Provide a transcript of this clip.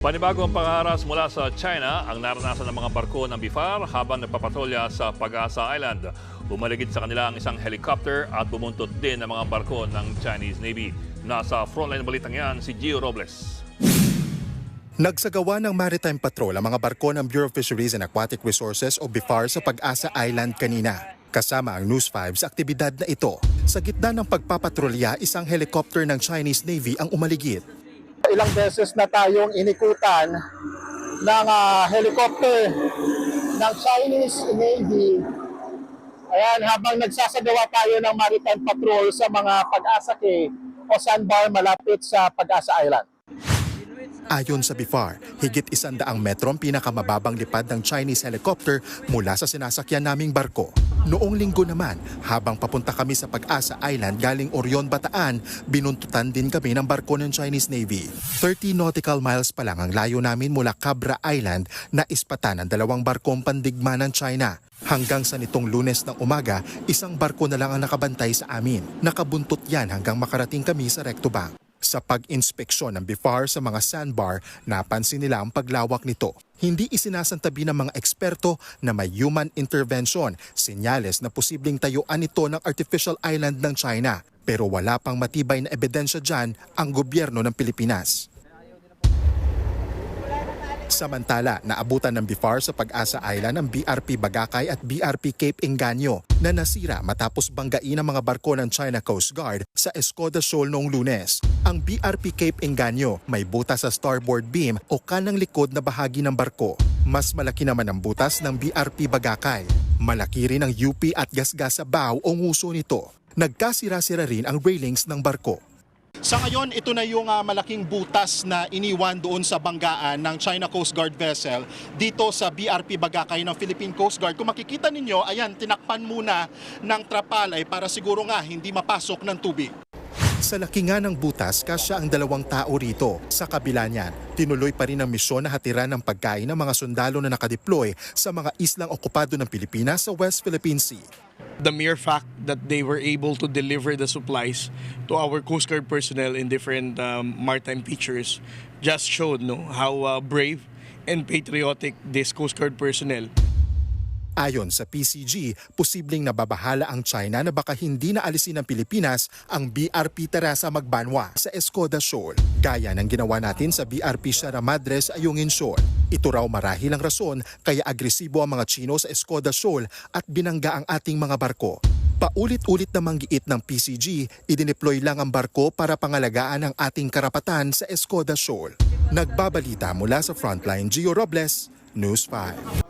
Panibagong pangharas mula sa China ang naranasan ng mga barko ng BIFAR habang nagpapatrolya sa Pag-asa Island. Umaligid sa kanila ang isang helicopter at bumuntot din ang mga barko ng Chinese Navy. Nasa frontline ng balitang yan si Gio Robles. Nagsagawa ng maritime patrol ang mga barko ng Bureau of Fisheries and Aquatic Resources o BIFAR sa Pag-asa Island kanina. Kasama ang News 5 sa aktibidad na ito. Sa gitna ng pagpapatrolya, isang helicopter ng Chinese Navy ang umaligid. Ilang beses na tayong inikutan ng ah, helicopter ng Chinese Navy. Ayan, habang nagsasagawa tayo ng maritime patrol sa mga pag-asake o sandbar malapit sa Pag-asa Island. Ayon sa BIFAR, higit isandaang metro ang pinakamababang lipad ng Chinese helicopter mula sa sinasakyan naming barko. Noong linggo naman, habang papunta kami sa Pag-asa Island galing Orion, Bataan, binuntutan din kami ng barko ng Chinese Navy. 30 nautical miles pa lang ang layo namin mula Cabra Island na ispatan ng dalawang barkong pandigma ng China. Hanggang sa nitong lunes ng umaga, isang barko na lang ang nakabantay sa amin. Nakabuntot yan hanggang makarating kami sa Recto Bank. Sa pag-inspeksyon ng BIFAR sa mga sandbar, napansin nila ang paglawak nito. Hindi isinasantabi ng mga eksperto na may human intervention, senyales na posibleng tayuan ito ng artificial island ng China. Pero wala pang matibay na ebidensya dyan ang gobyerno ng Pilipinas. Samantala, naabutan ng BIFAR sa Pag-asa Island ang BRP Bagakay at BRP Cape Enganyo na nasira matapos banggain ang mga barko ng China Coast Guard sa Escoda Shoal noong lunes. Ang BRP Cape Enganyo may butas sa starboard beam o kanang likod na bahagi ng barko. Mas malaki naman ang butas ng BRP Bagakay. Malaki rin ang UP at gasgas sa bow o nguso nito. Nagkasira-sira rin ang railings ng barko. Sa ngayon, ito na yung ah, malaking butas na iniwan doon sa banggaan ng China Coast Guard vessel dito sa BRP Bagakay ng Philippine Coast Guard. Kung makikita ninyo, ayan, tinakpan muna ng trapalay para siguro nga hindi mapasok ng tubig. Sa laki nga ng butas, kasya ang dalawang tao rito. Sa kabila niyan, tinuloy pa rin ang misyon na hatiran ng pagkain ng mga sundalo na nakadeploy sa mga islang okupado ng Pilipinas sa West Philippine Sea. the mere fact that they were able to deliver the supplies to our Coast Guard personnel in different um, maritime features just showed no how uh, brave and patriotic this Coast Guard personnel Ayon sa PCG, posibleng nababahala ang China na baka hindi na alisin ng Pilipinas ang BRP Teresa Magbanwa sa Escoda Shoal. Gaya ng ginawa natin sa BRP Sierra Madres Ayungin Shoal. Ito raw marahil ang rason kaya agresibo ang mga Chino sa Escoda Shoal at binangga ang ating mga barko. Paulit-ulit na manggiit ng PCG, idineploy lang ang barko para pangalagaan ang ating karapatan sa Escoda Shoal. Nagbabalita mula sa Frontline, Gio Robles, News 5.